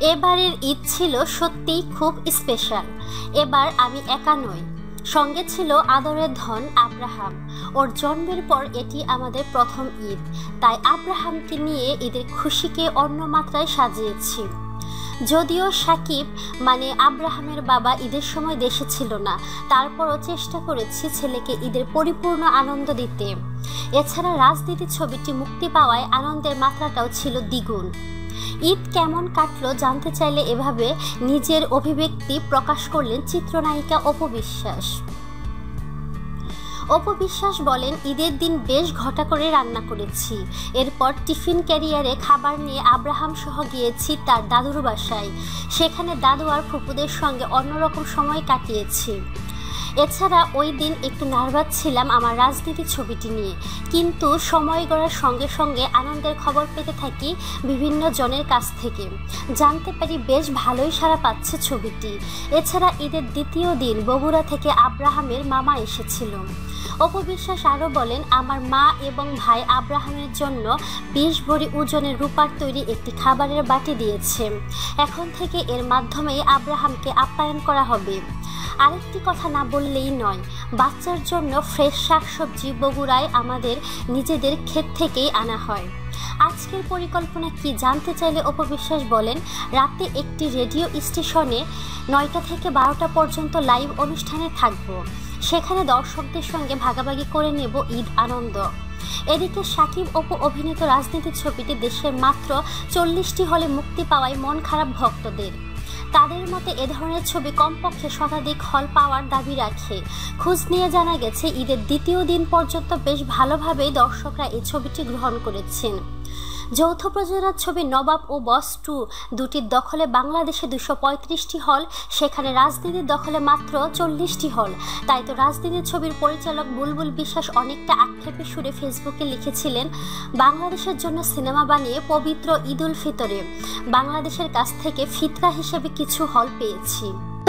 এবারের ঈদ ছিল সত্যিই খুব স্পেশাল এবার আমি একা নই। সঙ্গে ছিল আদরের ধন আব্রাহাম। ওর জন্মের পর এটি আমাদের প্রথম ঈদ। তাই আব্রাহামকে নিয়ে ঈদের খুশিকে অন্য মাত্রায় সাজিয়েছি। যদিও সাকিব মানে আব্রাহামের বাবা ঈদের সময় দেশে ছিল না, তারপরও চেষ্টা করেছি ছেলেকে ঈদের পরিপূর্ণ আনন্দ দিতে। এছাড়া রাজনীতি ছবিটি মুক্তি পাওয়ায় আনন্দের মাত্রাটাও ছিল দ্বিগুণ। ঈদ কেমন কাটলো জানতে চাইলে এভাবে নিজের অভিব্যক্তি প্রকাশ করলেন চিত্রনায়িকা অপবিশ্বাস অপবিশ্বাস বলেন, ঈদের দিন বেশ ঘটা করে রান্না করেছি। এরপর টিফিন ক্যারিয়ারে খাবার নিয়ে আব্রাহাম সহ গিয়েছি তার দাদুর বাসায়। সেখানে দাদু আর ফুপুদের সঙ্গে অন্যরকম সময় কাটিয়েছি। এছাড়া ওই দিন একটু নার্ভাস ছিলাম আমার রাজনীতি ছবিটি নিয়ে। কিন্তু সময় গড়ার সঙ্গে সঙ্গে আনন্দের খবর পেতে থাকি বিভিন্ন জনের কাছ থেকে। জানতে পারি বেশ ভালোই সারা পাচ্ছে ছবিটি। এছাড়া ঈদের দ্বিতীয় দিন বগুড়া থেকে আব্রাহামের মামা এসেছিল। অপবিশ্বাস আরও বলেন, আমার মা এবং ভাই আব্রাহামের জন্য বিশ ভরি ওজনের রূপার তৈরি একটি খাবারের বাটি দিয়েছে। এখন থেকে এর মাধ্যমেই আব্রাহামকে আপ্যায়ন করা হবে। আরেকটি কথা না বললেই নয়, বাচ্চার জন্য ফ্রেশ শাকসবজি বগুড়ায় আমাদের নিজেদের ক্ষেত থেকেই আনা হয়। আজকের পরিকল্পনা কি জানতে চাইলে অপবিশ্বাস বলেন, রাতে একটি রেডিও স্টেশনে নয়টা থেকে বারোটা পর্যন্ত লাইভ অনুষ্ঠানে থাকব। সেখানে দর্শকদের সঙ্গে ভাগাভাগি করে নেব ঈদ আনন্দ। এদিকে সাকিব অপু অভিনীত রাজনীতি ছবিটি দেশের মাত্র চল্লিশটি হলে মুক্তি পাওয়ায় মন খারাপ ভক্তদের। তাদের মতে এ ধরনের ছবি কমপক্ষে শতাধিক হল পাওয়ার দাবি রাখে। খোঁজ নিয়ে জানা গেছে, ঈদের দ্বিতীয় দিন পর্যন্ত বেশ ভালোভাবেই দর্শকরা এই ছবিটি গ্রহণ করেছেন। যৌথ প্রযোজনার ছবি নবাব ও বস টু দুটির দখলে বাংলাদেশে দুশো পঁয়ত্রিশটি হল, সেখানে রাজনীতির দখলে মাত্র চল্লিশটি হল। তাই তো রাজনীতির ছবির পরিচালক বুলবুল বিশ্বাস অনেকটা আক্ষেপে সুরে ফেসবুকে লিখেছিলেন, বাংলাদেশের জন্য সিনেমা বানিয়ে পবিত্র ঈদুল ফিতরে। বাংলাদেশের কাছ থেকে ফিতরা হিসেবে কিছু হল পেয়েছি।